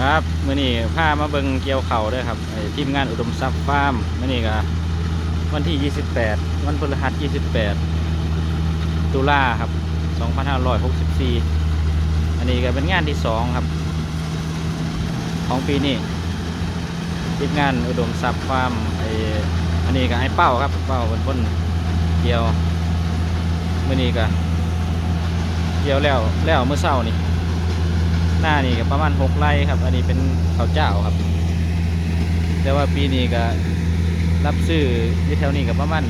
ครับมื่อนี้พามาเบิงเกี่ยวเข่าด้วยครับทีมงานอุดมทรัพย์ฟาร์มมื่อนี้ก็วันที่ 28 วันพฤหัส 28 ตุลาครับ 2564 อันนี้ก็เป็นงานที่สองครับ ของปีนี้ทีมงานอุดมทรัพย์ฟาร์มไออันนี้ก็ให้เป้าครับเป้าเป็นคนเกี่ยวมื่อนี้ก็เกี่ยวแล้วแล้วเมื่อเช้านี่ หน้านี่ก็ประมาณหกไร่ครับ อันนี้เป็นข้าวเจ้าครับ แต่ว่าปีนี้ก็รับซื้อที่แถวนี้ก็ประมาณ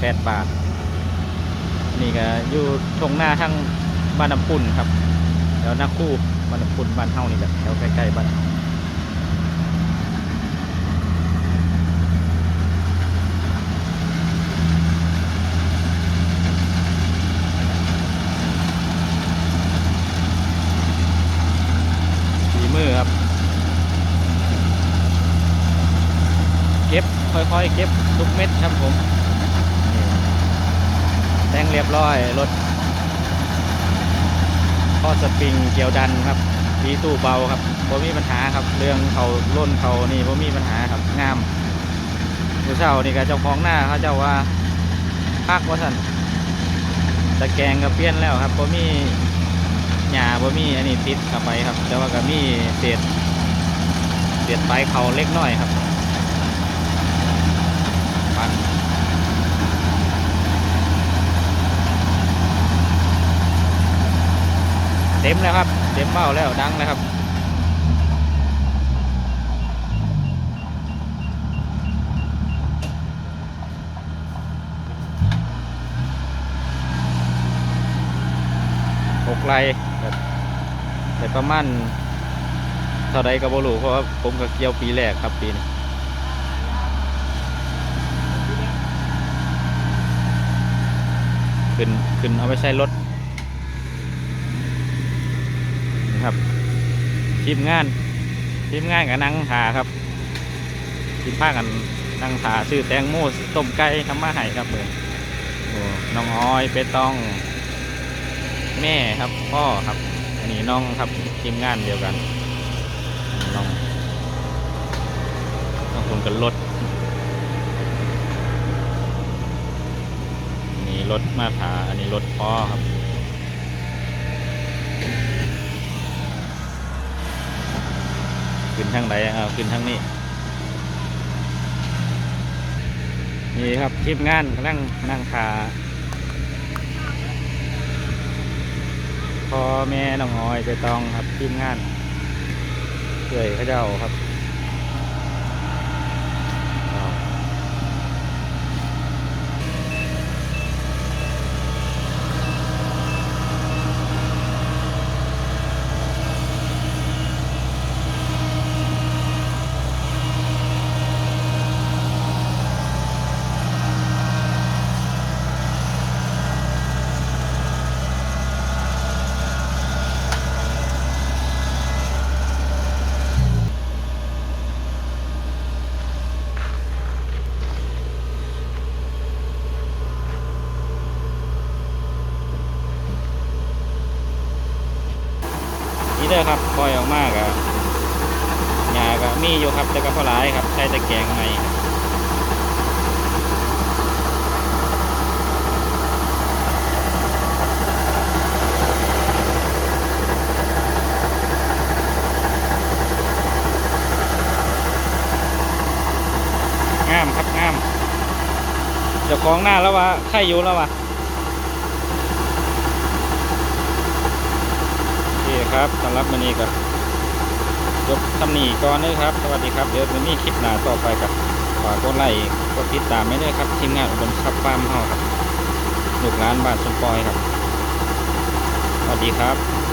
แปดบาท นี่ก็อยู่ตรงหน้าทั้งบ้านน้ำปุ่นครับ แล้วนักคู่บ้านน้ำปุ่นบ้านเฮานี่แบบแถวใกล้ๆบ้าน มือครับ เก็บค่อยๆ เก็บทุกเม็ดครับผมแต่งเรียบร้อยรถข้อสปริงเกี่ยวดันครับดีตู้เบาครับผมมีปัญหาครับ เรื่องเขาล่นเขานี่ผมมีปัญหาครับงามผู้เช่านี่ก็เจ้าของหน้าเขาเจ้าว่าพักว่าสันตะแกงก็เปลี่ยนแล้วครับผมมี หญ้าบ่มีอันนี้ติดเข้าไปครับ แต่ว่าก็มีเศษเศษไฟเขาเล็กน้อยครับปันเต็มแล้วครับ เต็มเบ้าแล้วดังแล้วครับ ไร่ครับแต่ประมาณเท่าใดก็บ่รู้เพราะว่าผมก็เกี่ยวปีแรกครับปีนี้ขึ้นขึ้นเอาไปใช้รถนะครับทีมงานทีมงานกับนังหาครับทีมภาคกันนังหาซื้อแตงโมต้มไก่ทำมาให้ครับเลยน้องอ้อยเปตอง แม่ครับพ่อครับ อันนี้น้องครับทีมงานเดียวกันน้องน้องผมกันรถนี่รถมาผาอันนี้รถพ่อครับขึ้นทางไหนเอาขึ้นทางนี้นี่ครับทีมงานกำลังนั่งขา อแม่น้องหอยไปตองครับทีมงานเกยเขาเจ้าครับ ด้อครับปล่อยออกมากอะหญ้าก็มีอยู่ครับแต่ก็พอหลายครับใช้ตะแกรงใหม่งามครับงามเจ้าของหน้าแล้ววะใครอยู่แล้ววะ โอเครับสำหรับวันนี้ก็ยกตำหนีก่อนเลยครับ สวัสดีครับ เดี๋ยวมันมีคลิปหน้าต่อไปกับฝากกดไลค์กดติดตามไม่ได้ครับทีมงานอุดมทรัพย์ฟาร์มเฮาครับลูกร้านบ้านสมปอยครับ สวัสดีครับ